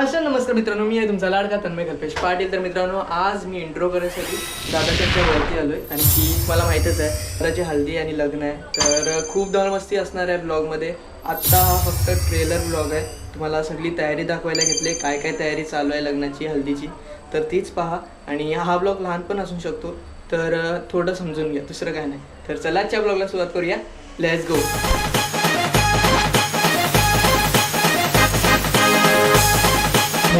नमस्कार मित्रांनो मी आहे तुमचा लाडका तन्मय कल्पेश पाटील. तर मित्रांनो आज मी इंट्रो करायसाठी दादाच्या वरती आलो आहे आणि ती मला माहीतच आहे दादाची हल्दी आणि लग्न आहे तर खूप दळमस्ती असणार आहे ब्लॉगमध्ये आत्ता हा फक्त ट्रेलर ब्लॉग आहे. तुम्हाला सगळी तयारी दाखवायला घेतली काय काय तयारी चालू आहे लग्नाची हल्दीची तर तीच पहा. आणि हा ब्लॉग लहान पण असू शकतो तर थोडं समजून घ्या दुसरं काय नाही. तर चला आजच्या ब्लॉगला सुरुवात करूया. लेट्स गो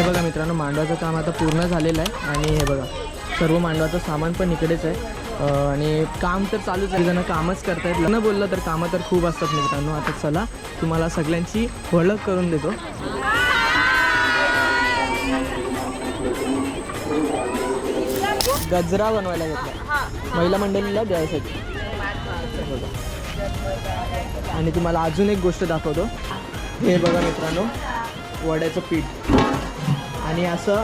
हे बघा मित्रांनो मांडवाचं काम आता पूर्ण झालेलं आहे. आणि हे बघा सर्व मांडवाचं सामान पण इकडेच आहे. आणि काम तर चालूच आहे. जण कामच करतायत. लग्न बोललं तर कामं तर खूप असतात मित्रांनो. आता चला तुम्हाला सगळ्यांची ओळख करून देतो. गजरा बनवायला घेतला. महिला मंडळीला द्यायसाठी. आणि तुम्हाला अजून एक गोष्ट दाखवतो. हे बघा मित्रांनो वड्याचं पीठ. आणि असं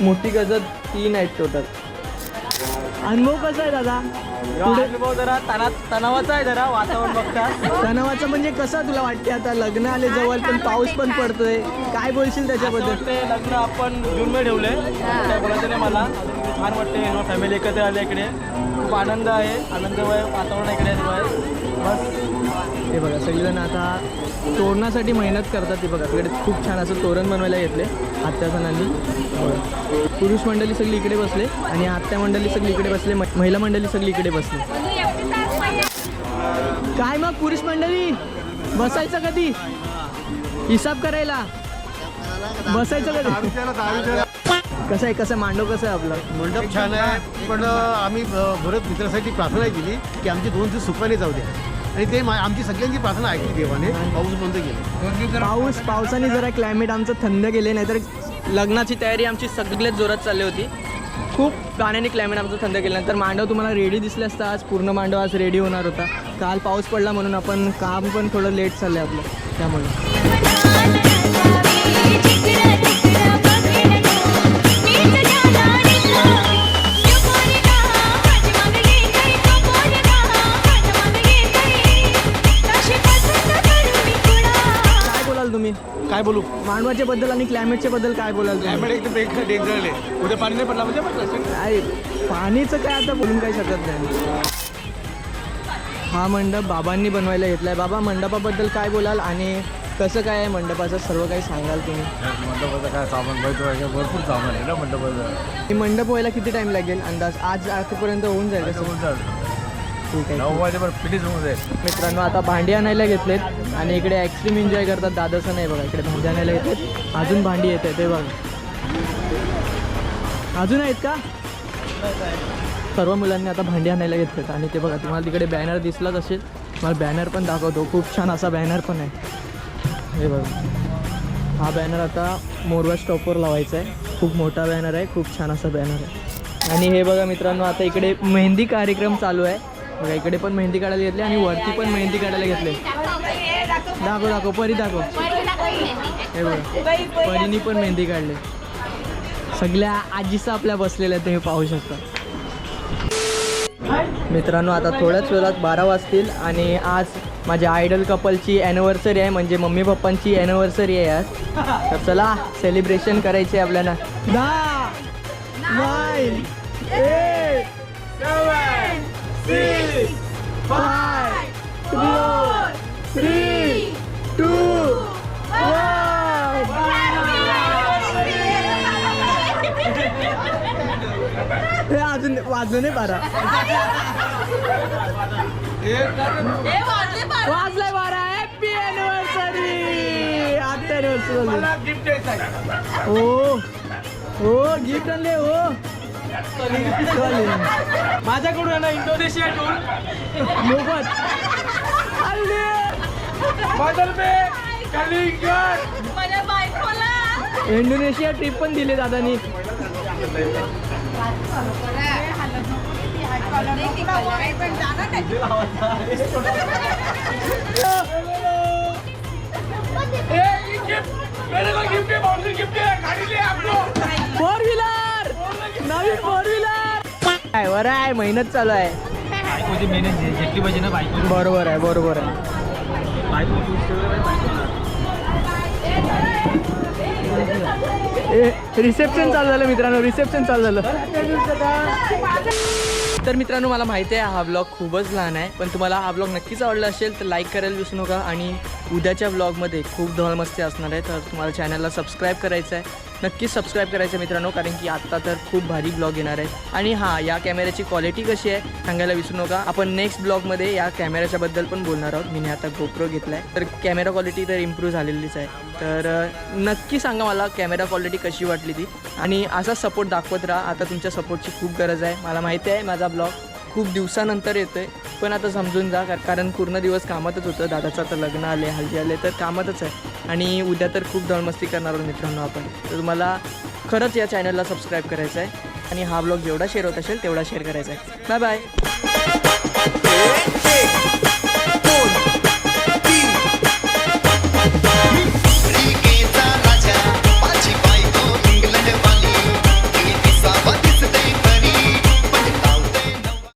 मोठी गजर तीन आहेत टोटल अनुभव कसा आहे दादा? अनुभव जरा तना तणावाचा आहे जरा वातावरण बघता. तणावाचं म्हणजे कसं तुला वाटते आता लग्न आले जवळ पण पाऊस पण पडतोय. काय बोलशील त्याच्याबद्दल? वाटते लग्न आपण जून मध्ये ठेवले काय बोलायचं नाही मला. अजून छान वाटते फॅमिली एकत्र आले इकडे. खूप आनंद आहे. आनंदमय वातावरण इकडे आहे बस. हे बघा सगळेजण आता तोरणासाठी मेहनत करतात ते बघा. तिकडे खूप छान असं तोरण बनवायला घेतले आत्या सणांनी. पुरुष मंडळी सगळी इकडे बसले आणि आत्या मंडळी सगळी इकडे बसले. महिला मंडळी सगळी इकडे बसले. काय मग पुरुष मंडळी? बसायचं कधी? हिसाब करायला. बसायचं कधी? कसं आहे कसं मांडव कसं आहे आपलं? मंडप छान आहे पण आम्ही भरत मित्रासाठी प्रार्थना केली की आमचे दोन दिवस सुखाने जाऊ द्या. आणि ते आमची सगळ्यांची प्रार्थना ऐकली देवाने पाऊस बंद केला. पाऊस पावसाने जरा क्लायमेट आमचं थंड गेले नाहीतर लग्नाची तयारी आमची सगळ्यात जोरात चालली होती. खूप गाण्याने क्लायमेट आमचं थंड केलं. मांडव तुम्हाला रेडी दिसले असता. आज पूर्ण मांडव आज रेडी होणार होता. काल पाऊस पडला म्हणून आपण काम पण थोडं लेट चाललं आहे आपलं. त्यामुळे. काय बोलू? मांडवाच्या बद्दल आणि क्लायमेटच्या बद्दल काय बोलाल क्लायमेट एकदम एक डेंजर आहे उद्या पाणी नाही पडला म्हणजे काय पाणीचं काय आता बोलून काही शकत नाही. हा मंडप बाबांनी बनवायला घेतलाय. बाबा मंडपाबद्दल काय बोलाल आणि कसं काय आहे मंडपाचं? सर्व काही सांगाल तुम्ही. मंडपाचं काय सामान भरपूर सामान आहे ना मंडपाचं. ही मंडप व्हायला किती टाइम लागेल अंदाज? आज आजपर्यंत होऊन जाईल. ठीक आहे नऊ होऊन जाईल. मित्रांनो आता भांडी आणायला घेतलेत आणि इकडे ॲक्स्ट्रीम एन्जॉय करतात दादाचं नाही बघा इकडे भांडी आणायला घेतलेत. अजून भांडी येत आहे ते बघा. अजून आहेत का? सर्व मुलांनी आता भांडी आणायला घेतलेत आणि ते बघा तुम्हाला तिकडे बॅनर दिसलाच असेल. मला बॅनर पण दाखवतो. खूप छान असा बॅनर पण आहे. हे बघा. हा बॅनर आता मोरवा स्टॉपवर लावायचा आहे. खूप मोठा बॅनर आहे खूप छान असा बॅनर आहे. आणि हे बघा मित्रांनो आता इकडे मेहंदी कार्यक्रम चालू आहे. बघा इकडे पण मेहंदी काढायला घेतली आणि वरती पण मेहंदी काढायला घेतले. दाखव दाखव परी दाखव. हे बघा परीनी पण मेहंदी काढली. सगळ्या आजीचं आपल्या बसलेल्या ते हे पाहू शकतात मित्रांनो आता थोड्याच वेळात बारा वाजतील आणि आज माझ्या आयडल कपलची ॲनिव्हर्सरी आहे म्हणजे मम्मी पप्पांची ॲनिव्हर्सरी आहे आज. तर चला सेलिब्रेशन करायचे आहे आपल्याला. दहा nine seven six five four three two हे अजून वाजलं नाही बारा वाजलाय बारा हॅपी अॅनिव्हर्सरी आता अॅनिव्हर्सरी हो हो गिफ्ट आणले हो. माझ्याकडून आहे ना इंडोनेशिया टूर मोफत. इंडोनेशिया ट्रिप पण दिली दादानी. फोर बरं आहे मेहनत चालू आहे. बायकोची मेहनत घेतली पाहिजे ना बायको बरोबर आहे बरोबर आहे. बायको. रिसेप्शन चालू झालं मित्रांनो रिसेप्शन चालू झालं. तर मित्रांनो मला माहिती आहे हा ब्लॉग खूपच लहान आहे पण तुम्हाला हा ब्लॉग नक्कीच आवडला असेल तर लाईक करायला विसरू नका. आणि उद्याच्या ब्लॉगमध्ये खूप धमाल मस्ती असणार आहे तर तुम्हाला चॅनलला सबस्क्राईब करायचं आहे. नक्कीच सबस्क्राईब करायचं मित्रांनो कारण की आत्ता तर खूप भारी ब्लॉग येणार आहे. आणि हां या कॅमेऱ्याची क्वालिटी कशी आहे सांगायला विसरू नका. आपण नेक्स्ट ब्लॉगमध्ये या कॅमेऱ्याच्याबद्दल पण बोलणार आहोत. मी आता गोप्रो घेतला आहे तर कॅमेरा क्वालिटी तर इम्प्रूव्ह झालेलीच आहे. तर नक्की सांगा मला कॅमेरा क्वालिटी कशी वाटली ती. आणि असा सपोर्ट दाखवत राहा. आता तुमच्या सपोर्टची खूप गरज आहे. मला माहिती आहे माझा ब्लॉग खूप दिवसानंतर येतोय. पण आता समजून जा कार- कारण पूर्ण दिवस कामातच होतं. दादाचं आता लग्न आले हल्दी आले तर कामातच आहे. आणि उद्या तर खूप दळमस्ती करणार आहोत मित्रांनो आपण. तर तुम्हाला खरंच या चॅनलला सबस्क्राईब करायचं आहे आणि हा ब्लॉग जेवढा शेअर होत असेल तेवढा शेअर करायचा आहे बाय बाय